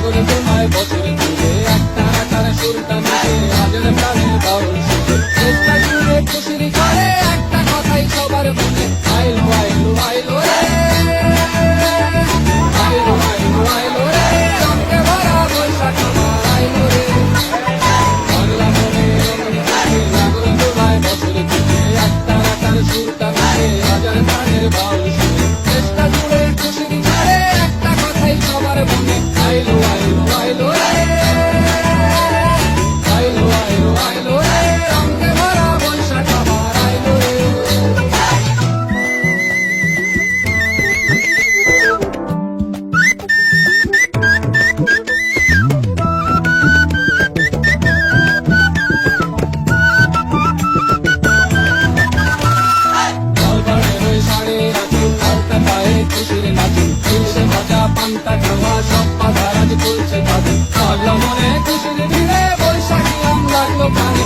সাগর তোমায় বছর দূরে একটা টানা সুরটা মিশে আজের প্রাণের বাউল সুরে চেষ্টা করে খুশির করে একটা কথাই সবার মনে, আইল আইল আইল রে। আইল আইল আইল রে চমকে ভরা বৈশাখ তোমার আইল রে। বাংলা মনে সাগর তোমায় বছর দূরে একটা টানা সুরটা একটা কথাই সবার মনে ঘণ্টা ঠামা সব পাধা রাজ চলছে তাদের মনে খুশির ভিড়ে বৈশাখী আম লাগল প্রাণে